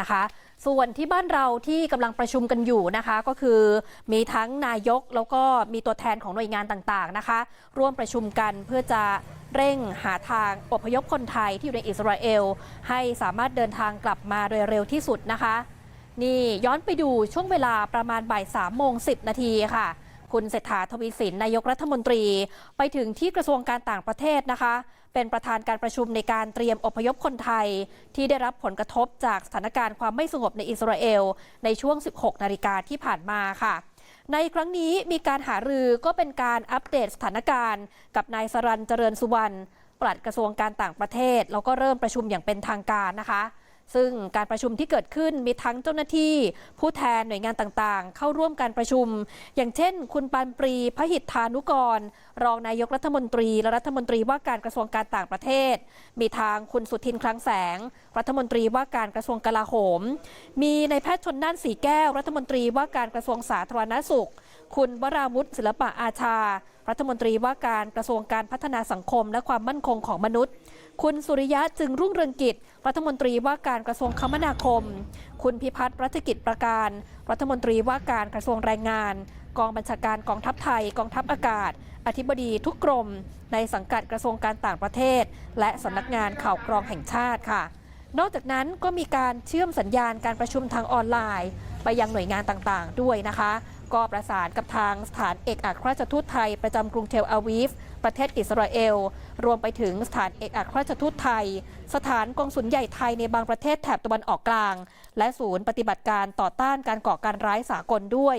นะคะ ส่วนที่บ้านเราที่กำลังประชุมกันอยู่นะคะ ก็คือมีทั้งนายกแล้วก็มีตัวแทนของหน่วยงานต่างๆนะคะ ร่วมประชุมกันเพื่อจะเร่งหาทางอพยพคนไทยที่อยู่ในอิสราเอล ให้สามารถเดินทางกลับมาโดยเร็วที่สุดนะคะ นี่ย้อนไปดูช่วงเวลาประมาณบ่าย3โมง10นาทีค่ะ คุณเศรษฐาทวีสินนายกรัฐมนตรี ไปถึงที่กระทรวงการต่างประเทศนะคะ เป็นประธานการประชุมในการเตรียมอพยพคนไทย ที่ได้รับผลกระทบจากสถานการณ์ความไม่สงบในอิสราเอล ในช่วง 16 นาฬิกาที่ผ่านมาค่ะในครั้งนี้มีการหารือก็เป็นการอัปเดตสถานการณ์ กับนายสรันเจริญสุวรรณปลัดกระทรวงการต่างประเทศ แล้วก็เริ่มประชุมอย่างเป็นทางการนะคะ ซึ่งการประชุมที่เกิดขึ้นมีทั้งเจ้าหน้าที่ ผู้แทนหน่วยงานต่างๆ เข้าร่วมการประชุม อย่างเช่น คุณปานปรีพหิทธานุกร รองนายกรัฐมนตรี และรัฐมนตรีว่าการกระทรวงการต่างประเทศ มีทางคุณสุทินคลังแสง รัฐมนตรีว่าการกระทรวงกลาโหม มีในายแพทย์ชนน่านสีแก้ว รัฐมนตรีว่าการกระทรวงสาธารณสุข คุณวราวุฒิศิลปะอาชา รัฐมนตรีว่าการกระทรวงการพัฒนาสังคมและความมั่นคงของมนุษย์ คุณสุริยะจึงรุ่งเรืองกิจ รัฐมนตรีว่าการกระทรวงคมนาคม คุณพิพัฒน์รัชกิจประการ รัฐมนตรีว่าการกระทรวงแรงงาน กองบัญชาการกองทัพไทย กองทัพอากาศ อธิบดีทุกกรม ในสังกัดกระทรวงการต่างประเทศ และสำนักงานข่าวกรองแห่งชาติค่ะ นอกจากนั้นก็มีการเชื่อมสัญญาณการประชุมทางออนไลน์ ไปยังหน่วยงานต่างๆ ด้วยนะคะ ก็ประสานกับทางสถานเอกอัครราชทูตไทย ประจำกรุงเทลอาวีฟ ประเทศอิสราเอล รวมไปถึงสถานเอกอัครราชทูตไทย สถานกองสุลใหญ่ไทยในบางประเทศแถบตะวันออกกลาง และศูนย์ปฏิบัติการต่อต้านการก่อการร้ายสากลด้วย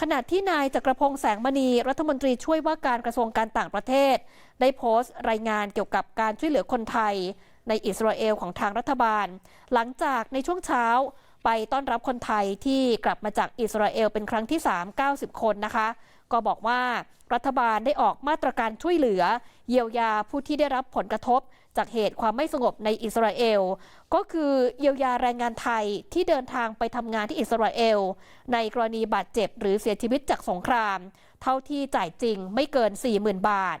ขณะที่นายจักรพงษ์แสงมณีรัฐมนตรีช่วยว่าการกระทรวงการต่างประเทศ ได้โพสต์รายงานเกี่ยวกับการช่วยเหลือคนไทย ในอิสราเอลของทางรัฐบาล หลังจากในช่วงเช้าไปต้อนรับคนไทยที่กลับมาจากอิสราเอลเป็นครั้งที่ 3 90 คนนะคะ ก็บอกว่ารัฐบาลได้ออกมาตรการช่วยเหลือ เยียวยาผู้ที่ได้รับผลกระทบ จากเหตุความไม่สงบในอิสราเอล ก็คือเยียวยาแรงงานไทยที่เดินทางไปทำงานที่อิสราเอล ในกรณีบาดเจ็บหรือเสียชีวิตจากสงคราม เท่าที่จ่ายจริงไม่เกิน 40,000 บาท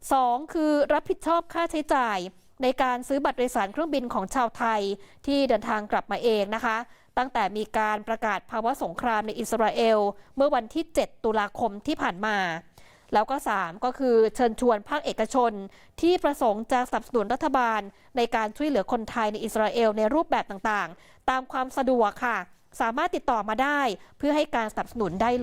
2. คือรับผิดชอบค่าใช้จ่าย ในการซื้อบัตรโดยสารเครื่องบินของชาวไทยที่เดินทางกลับมาเองนะคะ ตั้งแต่มีการประกาศภาวะสงครามในอิสราเอล เมื่อวันที่ 7 ตุลาคมที่ผ่านมาแล้วก็ 3 ก็คือเชิญชวนภาคเอกชน ที่ประสงค์จะสนับสนุนรัฐบาล ในการช่วยเหลือคนไทยในอิสราเอลในรูปแบบต่างๆ ตามความสะดวกค่ะ สามารถติดต่อมาได้เพื่อให้การสนับสนุนได้เลย